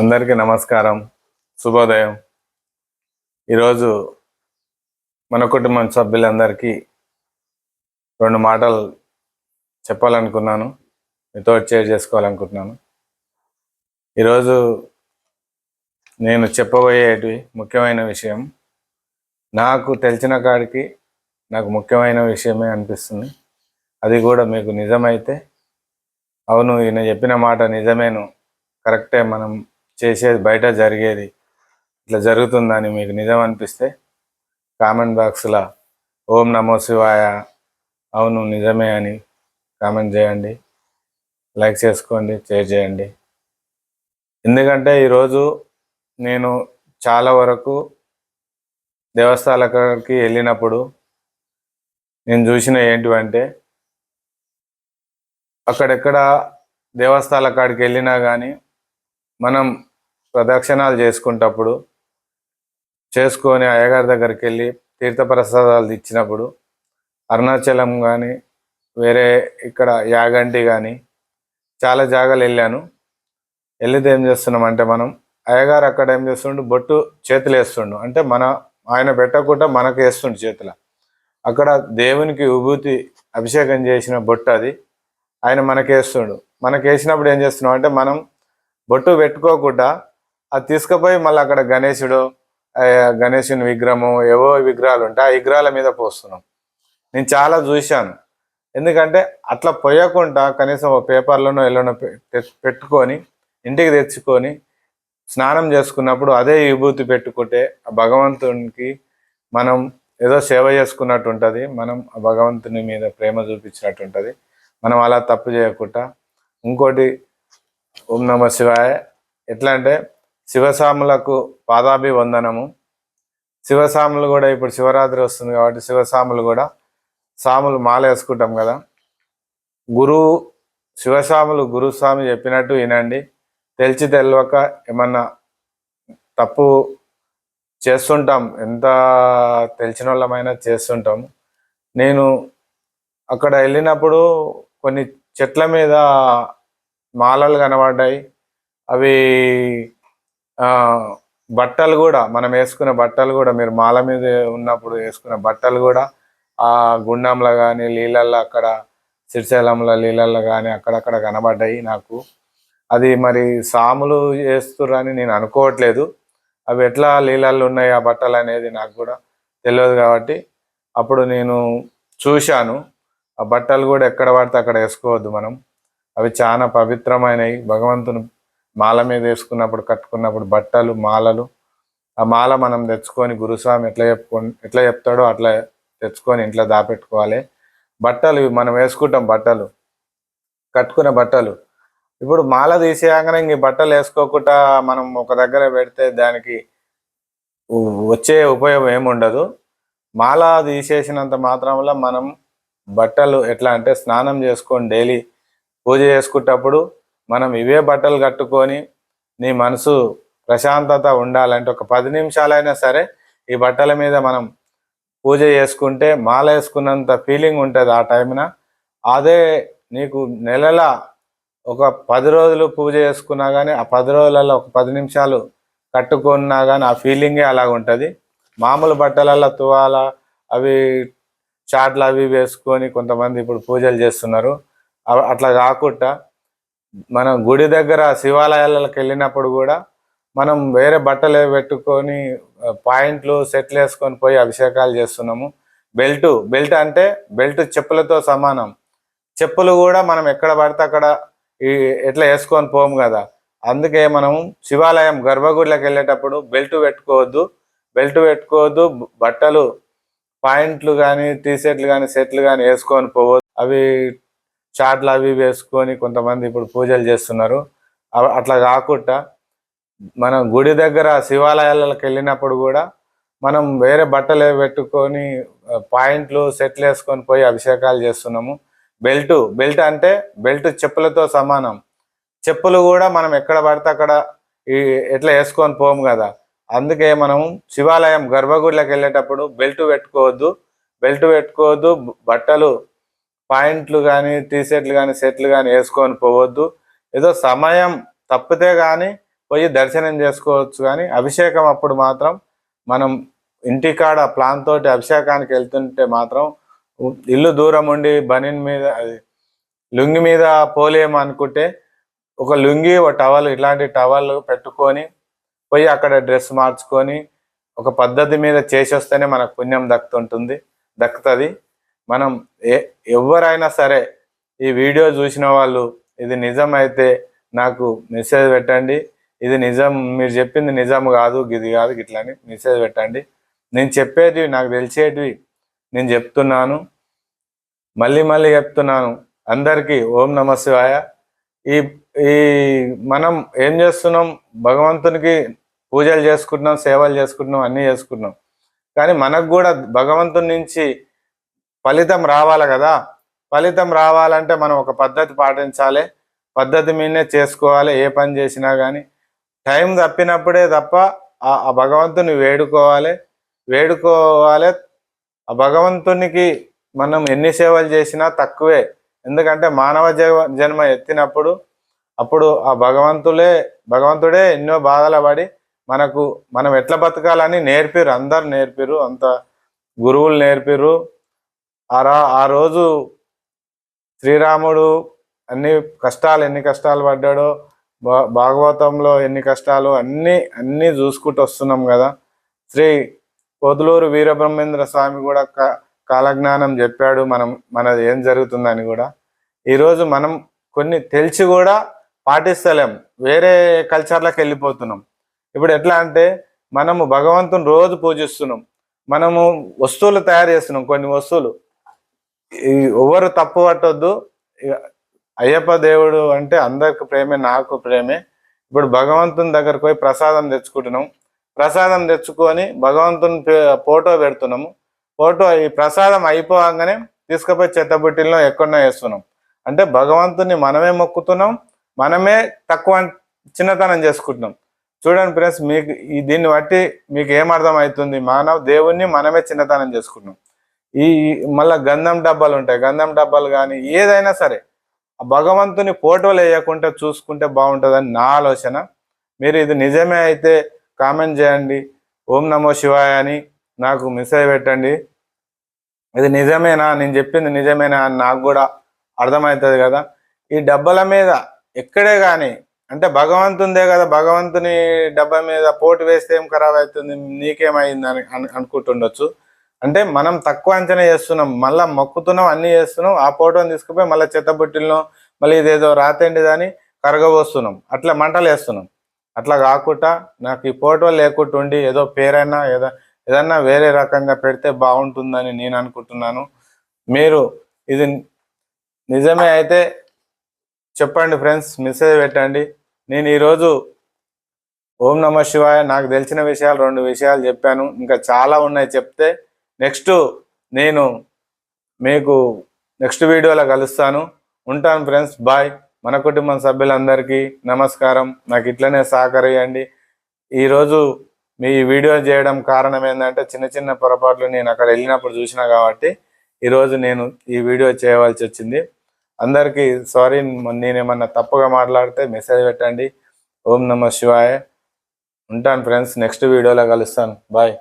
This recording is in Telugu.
అందరికీ నమస్కారం శుభోదయం. ఈరోజు మన కుటుంబం సభ్యులందరికీ రెండు మాటలు చెప్పాలనుకున్నాను మీతో షేర్ చేసుకోవాలనుకుంటున్నాను. ఈరోజు నేను చెప్పబోయేటి ముఖ్యమైన విషయం. నాకు తెలిసిన కాడికి నాకు ముఖ్యమైన విషయమే అనిపిస్తుంది. అది కూడా మీకు నిజమైతే అవును ఈయన చెప్పిన మాట నిజమేను కరెక్టే మనం చేసేది బయట జరిగేది ఇట్లా జరుగుతుందని మీకు నిజం అనిపిస్తే కామెంట్ బాక్స్లో ఓం నమో శివాయ అవును నిజమే అని కామెంట్ చేయండి. లైక్ చేసుకోండి షేర్ చేయండి. ఎందుకంటే ఈరోజు నేను చాలా వరకు దేవస్థానాలకి వెళ్ళినప్పుడు నేను చూసిన ఏంటివంటే అక్కడెక్కడ దేవస్థానాల కాడికి వెళ్ళినా కానీ మనం ప్రదక్షిణాలు చేసుకుంటప్పుడు చేసుకొని అయ్యగారి దగ్గరికి వెళ్ళి తీర్థప్రసాదాలు ఇచ్చినప్పుడు అరుణాచలం కానీ వేరే ఇక్కడ యాగంటి కానీ చాలా జాగాలు వెళ్ళాను. వెళ్ళితే ఏం చేస్తున్నాం అంటే మనం అయ్యగారు అక్కడ ఏం చేస్తుండు? బొట్టు చేతులు వేస్తుండు. అంటే మన ఆయన పెట్టకుండా మనకు వేస్తుండు చేతుల. అక్కడ దేవునికి విభూతి అభిషేకం చేసిన బొట్టు అది ఆయన మనకేస్తుండు మనకేసినప్పుడు ఏం చేస్తున్నాం అంటే మనం బొట్టు పెట్టుకోకుండా అది తీసుకుపోయి మళ్ళీ అక్కడ గణేశుడు గణేశుని విగ్రహము ఏవో విగ్రహాలు ఉంటాయి ఆ విగ్రహాల మీద పోస్తున్నాం. నేను చాలా చూశాను. ఎందుకంటే అట్లా పోయకుండా కనీసం ఒక పేపర్లోనో ఎల్లోనో పె- పెట్టుకొని ఇంటికి తెచ్చుకొని స్నానం చేసుకున్నప్పుడు అదే విభూతి పెట్టుకుంటే ఆ భగవంతునికి మనం ఏదో సేవ చేసుకున్నట్టు ఉంటుంది మనం ఆ భగవంతుని మీద ప్రేమ చూపించినట్టు ఉంటుంది. మనం అలా తప్పు చేయకుండా ఇంకోటి ఓం నమ శివాయ. ఎట్లా అంటే శివసాములకు పాదాభివందనము. శివసాములు కూడా ఇప్పుడు శివరాత్రి వస్తుంది కాబట్టి శివసాములు కూడా సాములు మాల వేసుకుంటాం కదా. గురువు శివసాములు గురుస్వామి చెప్పినట్టు వినండి. తెలిసి తెలియక ఏమన్నా తప్పు చేస్తుంటాం. ఎంత తెలిసిన వాళ్ళమైనా చేస్తుంటాం. నేను అక్కడ వెళ్ళినప్పుడు కొన్ని చెట్ల మీద మాలలు కనబడ్డాయి. అవి బట్టలు కూడా మనం వేసుకున్న బట్టలు కూడా మీరు మాల మీద ఉన్నప్పుడు వేసుకున్న బట్టలు కూడా ఆ గుండంలో కానీ నీళ్ళల్లో అక్కడ శ్రీశైలంలో నీళ్ళల్లో కానీ అక్కడక్కడ కనబడ్డాయి నాకు. అది మరి సాములు చేస్తుర్రని నేను అనుకోవట్లేదు. అవి ఎట్లా నీళ్ళల్లో ఉన్నాయి ఆ బట్టలు అనేది నాకు కూడా తెలియదు కాబట్టి అప్పుడు నేను చూశాను. ఆ బట్టలు కూడా ఎక్కడ పడితే అక్కడ వేసుకోవద్దు మనం. అవి చాలా పవిత్రమైనవి. భగవంతుని మాల మీద వేసుకున్నప్పుడు కట్టుకున్నప్పుడు బట్టలు మాలలు. ఆ మాల మనం తెచ్చుకొని గురుస్వామి ఎట్లా చెప్పుకో ఎట్లా చెప్తాడో అట్లా తెచ్చుకొని ఇంట్లో దాపెట్టుకోవాలి. బట్టలు మనం వేసుకుంటాం బట్టలు. కట్టుకునే బట్టలు. ఇప్పుడు మాల తీసేయగానే ఇంక బట్టలు వేసుకోకుండా మనం ఒక దగ్గర పెడితే దానికి వచ్చే ఉపయోగం ఏముండదు మాల తీసేసినంత మాత్రంలో మనం బట్టలు ఎట్లా అంటే స్నానం చేసుకొని డైలీ పూజ చేసుకున్నప్పుడు మనం ఇవే బట్టలు కట్టుకొని నీ మనసు ప్రశాంతత ఉండాలంటే ఒక పది నిమిషాలైనా సరే ఈ బట్టల మీద మనం పూజ చేసుకుంటే మాల వేసుకున్నంత ఫీలింగ్ ఉంటుంది ఆ టైంన అదే నీకు నెలల ఒక పది రోజులు పూజ చేసుకున్నా కానీ ఆ పది రోజులలో ఒక పది నిమిషాలు కట్టుకున్నా కానీ ఆ ఫీలింగే అలాగ ఉంటుంది. మామూలు బట్టలలో తువాల అవి చాట్లు అవి వేసుకొని కొంతమంది ఇప్పుడు పూజలు చేస్తున్నారు. అట్లా కాకుండా మనం గుడి దగ్గర శివాలయాలకు వెళ్ళినప్పుడు కూడా మనం వేరే బట్టలు పెట్టుకొని పాయింట్లు సెట్లు వేసుకొని పోయి అభిషేకాలు చేస్తున్నాము. బెల్ట్ బెల్ట్ అంటే బెల్ట్ చెప్పులతో సమానం. చెప్పులు కూడా మనం ఎక్కడ పడితే అక్కడ ఈ ఎట్లా వేసుకొని పోము కదా. అందుకే మనం శివాలయం గర్భగుడిలోకి వెళ్ళేటప్పుడు బెల్ట్ పెట్టుకోవద్దు. బెల్ట్ పెట్టుకోవద్దు బట్టలు పాయింట్లు కానీ టీ షర్ట్లు కానీ సెట్లు కానీ వేసుకొని పోవద్దు. అవి చాట్లు అవి వేసుకొని కొంతమంది ఇప్పుడు పూజలు చేస్తున్నారు. అట్లా కాకుండా మనం గుడి దగ్గర శివాలయాలకు వెళ్ళినప్పుడు కూడా మనం వేరే బట్టలు పెట్టుకొని పాయింట్లు సెట్లు వేసుకొని పోయి అభిషేకాలు చేస్తున్నాము. బెల్ట్ బెల్ట్ అంటే బెల్ట్ చెప్పులతో సమానం. చెప్పులు కూడా మనం ఎక్కడ పడితే అక్కడ ఈ ఎట్లా వేసుకొని పోము కదా. అందుకే మనం శివాలయం గర్భగుడిలోకి వెళ్ళేటప్పుడు బెల్ట్ పెట్టుకోవద్దు. బెల్ట్ పెట్టుకోవద్దు బట్టలు పాయింట్లు కానీ టీ షర్ట్లు కానీ సెట్లు కానీ వేసుకొని పోవద్దు. ఏదో సమయం తప్పితే కానీ పోయి దర్శనం చేసుకోవచ్చు కానీ అభిషేకం అప్పుడు మాత్రం మనం ఇంటికాడ ప్లాన్ తోటి అభిషేకానికి వెళ్తుంటే మాత్రం ఇల్లు దూరం ఉండి బనిన్ మీద అది లుంగి మీద పోలేము అనుకుంటే ఒక లుంగి ఒక టవల్ ఇట్లాంటి టవల్ పెట్టుకొని పోయి అక్కడ డ్రెస్ మార్చుకొని ఒక పద్ధతి మీద చేసి వస్తేనే మనకు పుణ్యం దక్కుతుంటుంది దక్కుతుంది. మనం ఏ ఎవరైనా సరే ఈ వీడియో చూసిన వాళ్ళు ఇది నిజమైతే నాకు మెసేజ్ పెట్టండి. ఇది నిజం మీరు చెప్పింది నిజం కాదు ఇది కాదు ఇట్లని మెసేజ్ పెట్టండి. నేను చెప్పేటివి నాకు తెలిసేటివి నేను చెప్తున్నాను. మళ్ళీ మళ్ళీ చెప్తున్నాను. అందరికీ ఓం నమ శివాయ. ఈ ఈ మనం ఏం చేస్తున్నాం? భగవంతునికి పూజలు చేసుకుంటున్నాం సేవలు చేసుకుంటున్నాం అన్నీ చేసుకుంటున్నాం. కానీ మనకు కూడా భగవంతుని నుంచి ఫలితం రావాలి కదా? ఫలితం రావాలంటే మనం ఒక పద్ధతి పాటించాలి. పద్ధతి మీదనే చేసుకోవాలి ఏ పని చేసినా కానీ టైం తప్పినప్పుడే తప్ప ఆ భగవంతుని వేడుకోవాలి. వేడుకోవాలి. ఆ భగవంతునికి మనం ఎన్ని సేవలు చేసినా తక్కువే. ఎందుకంటే మానవ జన్మ ఎత్తినప్పుడు అప్పుడు ఆ భగవంతులే భగవంతుడే ఎన్నో బాధలు పడి మనకు మనం ఎట్లా బతకాలని నేర్పిరు అందరు నేర్పిరు అంత గురువులు నేర్పిరు ఆ ఆ రోజు శ్రీరాముడు అన్ని కష్టాలు ఎన్ని కష్టాలు పడ్డాడో భాగవతంలో ఎన్ని కష్టాలు అన్నీ అన్నీ చూసుకుంటూ వస్తున్నాం కదా. శ్రీ పొదులూరు వీరబ్రహ్మేంద్ర స్వామి కూడా క- కాలజ్ఞానం చెప్పాడు మనం మనది ఏం జరుగుతుందని కూడా. ఈరోజు మనం కొన్ని తెలిసి కూడా పాటిస్తలేం వేరే కల్చర్లకు వెళ్ళిపోతున్నాం. ఇప్పుడు ఎట్లా అంటే మనము భగవంతుని రోజు పూజిస్తున్నాం. మనము వస్తువులు తయారు చేస్తున్నాం కొన్ని వస్తువులు. ఎవరు తప్పు పట్టొద్దు. అయ్యప్ప దేవుడు అంటే అందరికి ప్రేమే నాకు ప్రేమే. ఇప్పుడు భగవంతుని దగ్గరకు పోయి ప్రసాదం తెచ్చుకుంటున్నాం. ప్రసాదం తెచ్చుకొని భగవంతుని ఫోటో పెడుతున్నాము ఫోటో ఈ ప్రసాదం అయిపోగానే తీసుకుపోయి చెత్తబుట్టిల్లో ఎక్కడో వేస్తున్నాం. అంటే భగవంతుని మనమే మొక్కుతున్నాం. మనమే తక్కువ చిన్నతనం చేసుకుంటున్నాం. చూడండి ఫ్రెండ్స్ మీకు ఈ దీన్ని బట్టి మీకు ఏం అర్థం అవుతుంది మానవ దేవుణ్ణి మనమే చిన్నతనం చేసుకుంటున్నాం. ఈ మళ్ళా గంధం డబ్బాలు ఉంటాయి. గంధం డబ్బాలు కానీ ఏదైనా సరే ఆ భగవంతుని ఫోటోలు వేయకుండా చూసుకుంటే బాగుంటుందని నా ఆలోచన. మీరు ఇది నిజమే అయితే కామెంట్ చేయండి. ఓం నమో శివాయ అని నాకు మెసేజ్ పెట్టండి. ఇది నిజమేనా? నేను చెప్పింది నిజమేనా అని నాకు కూడా అర్థమవుతుంది కదా. ఈ డబ్బాల మీద ఎక్కడే కానీ అంటే భగవంతుందే కదా భగవంతుని డబ్బా మీద పోటు వేస్తే ఏం ఖరాబ్ అవుతుంది? నీకేమైంది అని అనుకుంటుండొచ్చు. అంటే మనం తక్కువ అంచనా చేస్తున్నాం మళ్ళీ మొక్కుతున్నాం అన్ని చేస్తున్నాం ఆ ఫోటోని తీసుకుపోయి మళ్ళీ చెత్తబుట్టిలో మళ్ళీ ఇదేదో రాతేంటిదని కరగబోస్తున్నాం. అట్లా మంటలు వేస్తున్నాం. అట్లా కాకుండా నాకు ఈ ఫోటో లేకుండా ఉండి ఏదో పేరైనా ఏదో ఏదన్నా వేరే రకంగా పెడితే బాగుంటుందని నేను అనుకుంటున్నాను. మీరు ఇది నిజమే అయితే చెప్పండి ఫ్రెండ్స్ మెసేజ్ పెట్టండి. నేను ఈరోజు ఓం నమ శివాయ నాకు తెలిసిన విషయాలు రెండు విషయాలు చెప్పాను. ఇంకా చాలా ఉన్నాయి చెప్తే నెక్స్ట్ నేను మీకు నెక్స్ట్ వీడియోలో కలుస్తాను. ఉంటాను ఫ్రెండ్స్. బాయ్. మన కుటుంబం సభ్యులందరికీ నమస్కారం. నాకు ఇట్లనే సహకరియండి. ఈరోజు మీ వీడియో చేయడం కారణం ఏంటంటే చిన్న చిన్న పొరపాట్లు నేను అక్కడ వెళ్ళినప్పుడు చూసిన కాబట్టి ఈరోజు నేను ఈ వీడియో చేయవలసి వచ్చింది. అందరికీ సారీ నేనేమన్నా తప్పుగా మాట్లాడితే మెసేజ్ పెట్టండి. ఓం నమ శివాయ. ఉంటాను ఫ్రెండ్స్. నెక్స్ట్ వీడియోలో కలుస్తాను. బాయ్.